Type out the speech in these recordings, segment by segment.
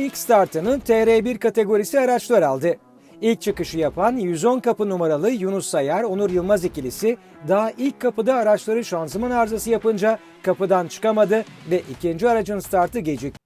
ilk startını TR1 kategorisi araçlar aldı. İlk çıkışı yapan 110 kapı numaralı Yunus Sayar, Onur Yılmaz ikilisi daha ilk kapıda araçları şanzıman arızası yapınca kapıdan çıkamadı ve ikinci aracın startı gecikti.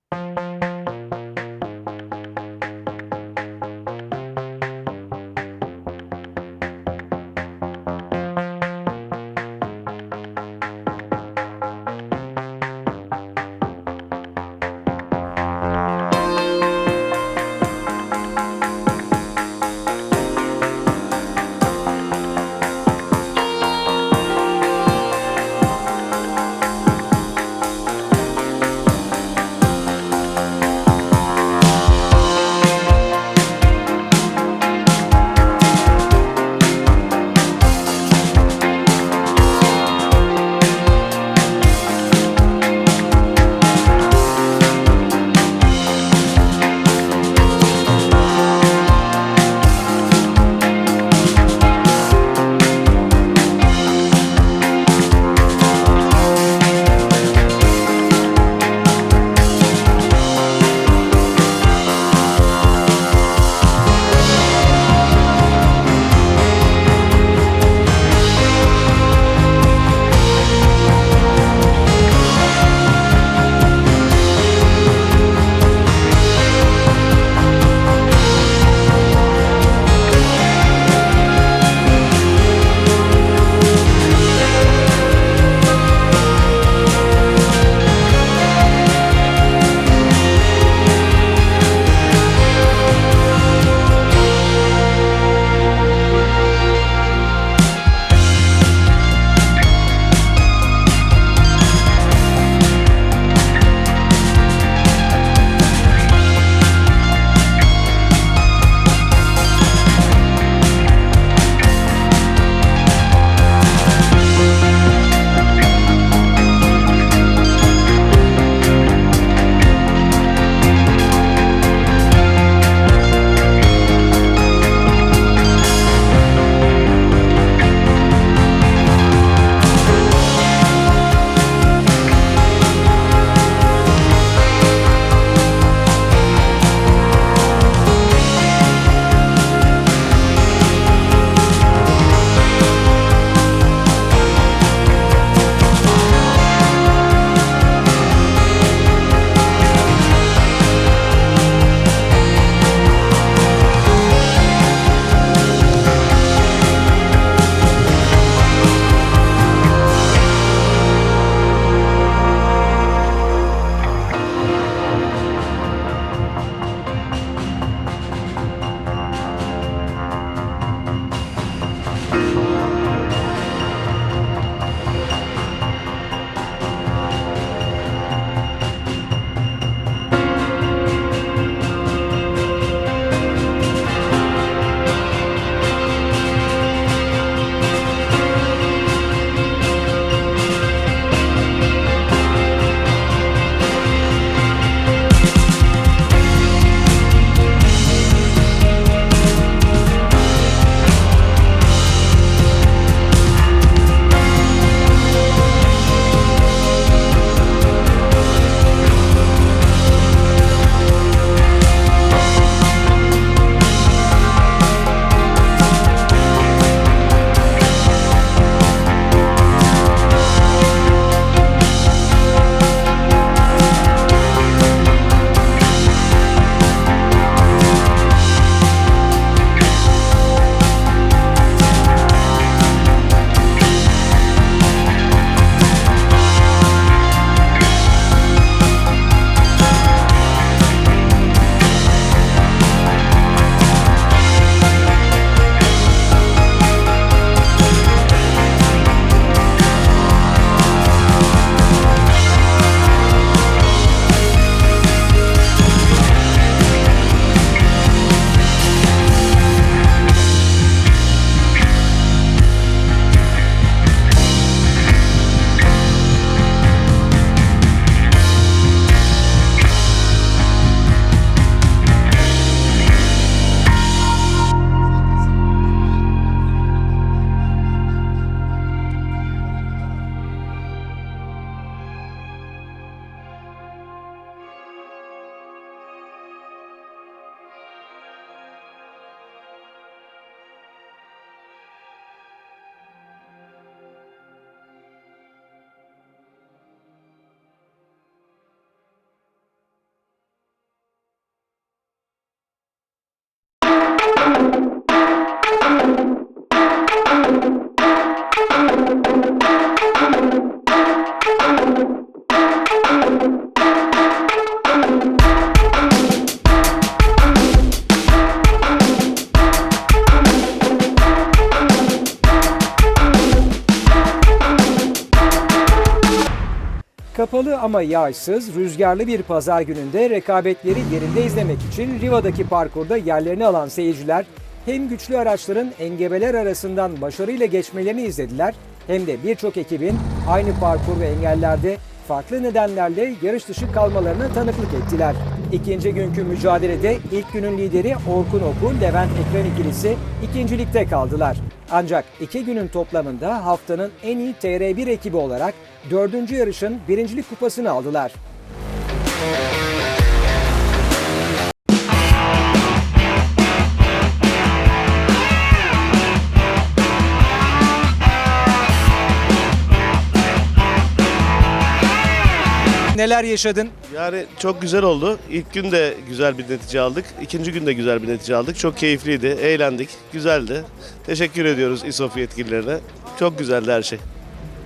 Ama yağışsız, rüzgarlı bir pazar gününde rekabetleri yerinde izlemek için Riva'daki parkurda yerlerini alan seyirciler hem güçlü araçların engebeler arasından başarıyla geçmelerini izlediler hem de birçok ekibin aynı parkur ve engellerde farklı nedenlerle yarış dışı kalmalarına tanıklık ettiler. İkinci günkü mücadelede ilk günün lideri Orkun Oku, Levent Ekran ikilisi ikincilikte kaldılar. Ancak iki günün toplamında haftanın en iyi TR1 ekibi olarak dördüncü yarışın birincilik kupasını aldılar. Neler yaşadın? Yani çok güzel oldu. İlk gün de güzel bir netice aldık. İkinci gün de güzel bir netice aldık. Çok keyifliydi, eğlendik, güzeldi. Teşekkür ediyoruz İSOF yetkililerine. Çok güzeldi her şey.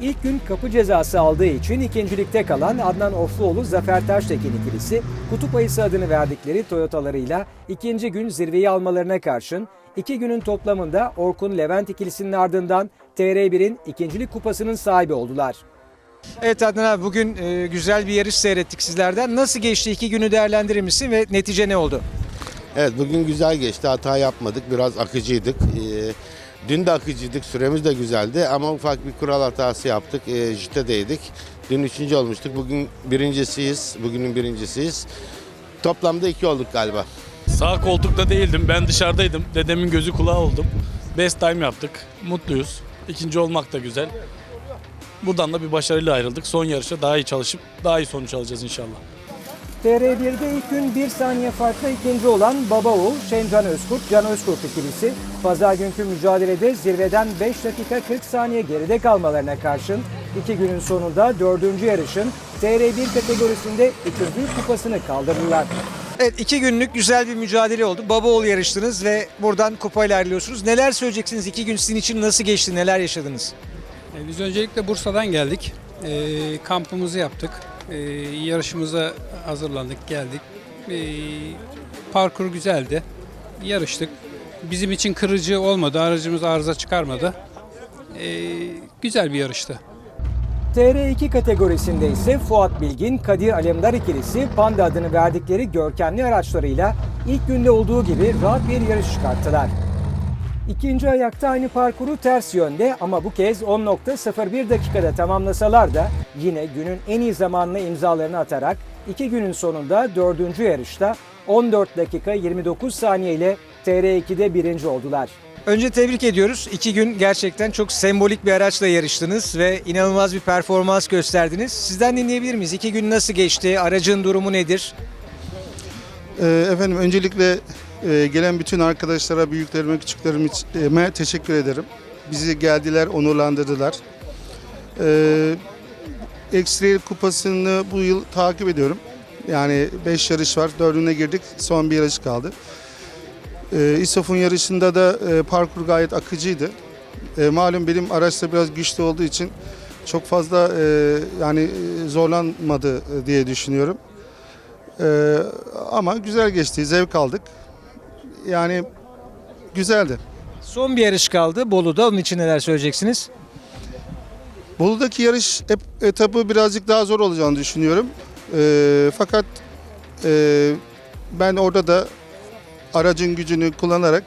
İlk gün kapı cezası aldığı için ikincilikte kalan Adnan Ofluoğlu Zafer Taştekin ikilisi kutup ayısı adını verdikleri Toyota'larıyla ikinci gün zirveyi almalarına karşın iki günün toplamında Orkun Levent ikilisinin ardından TR1'in ikincilik kupasının sahibi oldular. Evet Adnan abi bugün e, güzel bir yarış seyrettik sizlerden. Nasıl geçti iki günü değerlendirir misin ve netice ne oldu? Evet bugün güzel geçti. Hata yapmadık. Biraz akıcıydık. Ee, dün de akıcıydık. Süremiz de güzeldi ama ufak bir kural hatası yaptık. Ee, jitedeydik. Dün üçüncü olmuştuk. Bugün birincisiyiz. Bugünün birincisiyiz. Toplamda iki olduk galiba. Sağ koltukta değildim. Ben dışarıdaydım. Dedemin gözü kulağı oldum. Best time yaptık. Mutluyuz. İkinci olmak da güzel. Buradan da bir başarıyla ayrıldık. Son yarışta daha iyi çalışıp daha iyi sonuç alacağız inşallah. TR1'de ilk gün bir saniye farklı ikinci olan Baba Oğul, Şencan Özkurt, Can Özkurt ikilisi pazar günkü mücadelede zirveden 5 dakika 40 saniye geride kalmalarına karşın iki günün sonunda dördüncü yarışın TR1 kategorisinde üçüncü kupasını kaldırdılar. Evet iki günlük güzel bir mücadele oldu. Baba oğul yarıştınız ve buradan kupayla ayrılıyorsunuz. Neler söyleyeceksiniz? İki gün sizin için nasıl geçti? Neler yaşadınız? E, Biz öncelikle Bursa'dan geldik. E, kampımızı yaptık. E, yarışımıza hazırlandık, geldik. E, parkur güzeldi. Yarıştık. Bizim için kırıcı olmadı. Aracımız arıza çıkarmadı. E, güzel bir yarıştı. TR2 kategorisinde ise Fuat Bilgin, Kadir Alemdar ikilisi Panda adını verdikleri görkemli araçlarıyla ilk günde olduğu gibi rahat bir yarış çıkarttılar. İkinci ayakta aynı parkuru ters yönde ama bu kez 10.01 dakikada tamamlasalar da yine günün en iyi zamanına imzalarını atarak iki günün sonunda dördüncü yarışta 14 dakika 29 saniye ile TR2'de birinci oldular. Önce tebrik ediyoruz. İki gün gerçekten çok sembolik bir araçla yarıştınız ve inanılmaz bir performans gösterdiniz. Sizden dinleyebilir miyiz? İki gün nasıl geçti? Aracın durumu nedir? Ee, Efendim öncelikle e, gelen bütün arkadaşlara, büyüklerime, küçüklerime teşekkür ederim. Bizi geldiler, onurlandırdılar. Ee, X-Trail kupasını bu yıl takip ediyorum. Yani 5 yarış var, 4'üne girdik, son bir yarış kaldı. Ee, İSOF'un yarışında da e, parkur gayet akıcıydı. E, malum benim araçta biraz güçlü olduğu için çok fazla e, yani e, zorlanmadı e, diye düşünüyorum. Ee, ama güzel geçti, zevk aldık. Yani güzeldi. Son bir yarış kaldı Bolu'da. Onun için neler söyleyeceksiniz? Bolu'daki yarış etabı birazcık daha zor olacağını düşünüyorum. Ee, fakat e, ben orada da aracın gücünü kullanarak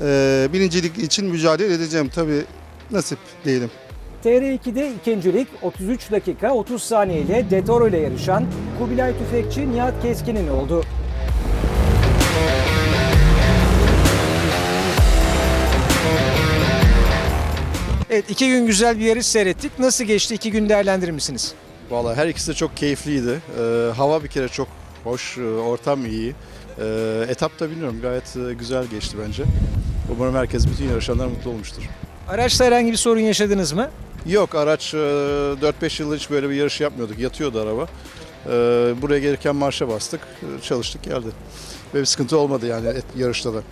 e, birincilik için mücadele edeceğim. Tabii nasip diyelim. TR2'de ikincilik 33 dakika 30 saniye ile Detoro ile yarışan Kubilay Tüfekçi Nihat Keskin'in oldu. Evet iki gün güzel bir yarış seyrettik. Nasıl geçti? İki gün değerlendirir misiniz? Vallahi her ikisi de çok keyifliydi. Ee, hava bir kere çok hoş, e, ortam iyi. Ee, etapta bilmiyorum gayet e, güzel geçti bence. Umarım herkes, bütün yarışanlar mutlu olmuştur. Araçta herhangi bir sorun yaşadınız mı? Yok araç e, 4-5 yıldır hiç böyle bir yarış yapmıyorduk. Yatıyordu araba. Ee, buraya gelirken marşa bastık, e, çalıştık geldi. Ve bir sıkıntı olmadı yani yarışta da.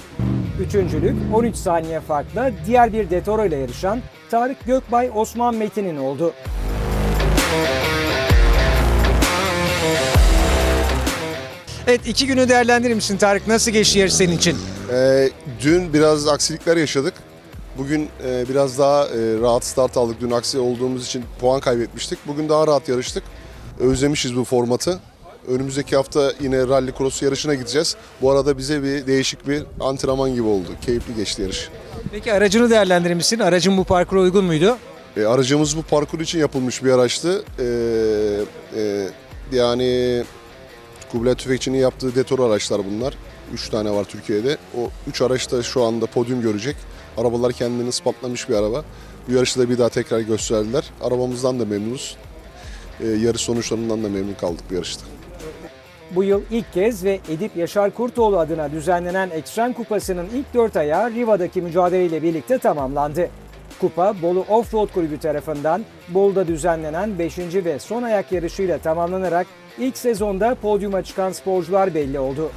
Üçüncülük 13 saniye farkla diğer bir Detoro ile yarışan Tarık Gökbay Osman Metin'in oldu. Evet iki günü değerlendirir misin Tarık? Nasıl geçti yarış senin için? Ee, dün biraz aksilikler yaşadık. Bugün e, biraz daha e, rahat start aldık. Dün aksi olduğumuz için puan kaybetmiştik. Bugün daha rahat yarıştık. Özlemişiz bu formatı. Önümüzdeki hafta yine rally cross yarışına gideceğiz. Bu arada bize bir değişik bir antrenman gibi oldu. Keyifli geçti yarış. Peki aracını değerlendirir misin? Aracın bu parkura uygun muydu? E, aracımız bu parkur için yapılmış bir araçtı. E, e, yani Kubilay Tüfekçi'nin yaptığı detor araçlar bunlar. 3 tane var Türkiye'de. O 3 araç da şu anda podyum görecek. Arabalar kendini ispatlamış bir araba. Bu yarışı da bir daha tekrar gösterdiler. Arabamızdan da memnunuz. E, yarış sonuçlarından da memnun kaldık bu yarışta. Bu yıl ilk kez ve Edip Yaşar Kurtoğlu adına düzenlenen Ekstrem Kupası'nın ilk dört ayağı Riva'daki mücadeleyle birlikte tamamlandı. Kupa Bolu Offroad Kulübü tarafından Bolu'da düzenlenen 5. ve son ayak yarışıyla tamamlanarak ilk sezonda podyuma çıkan sporcular belli oldu.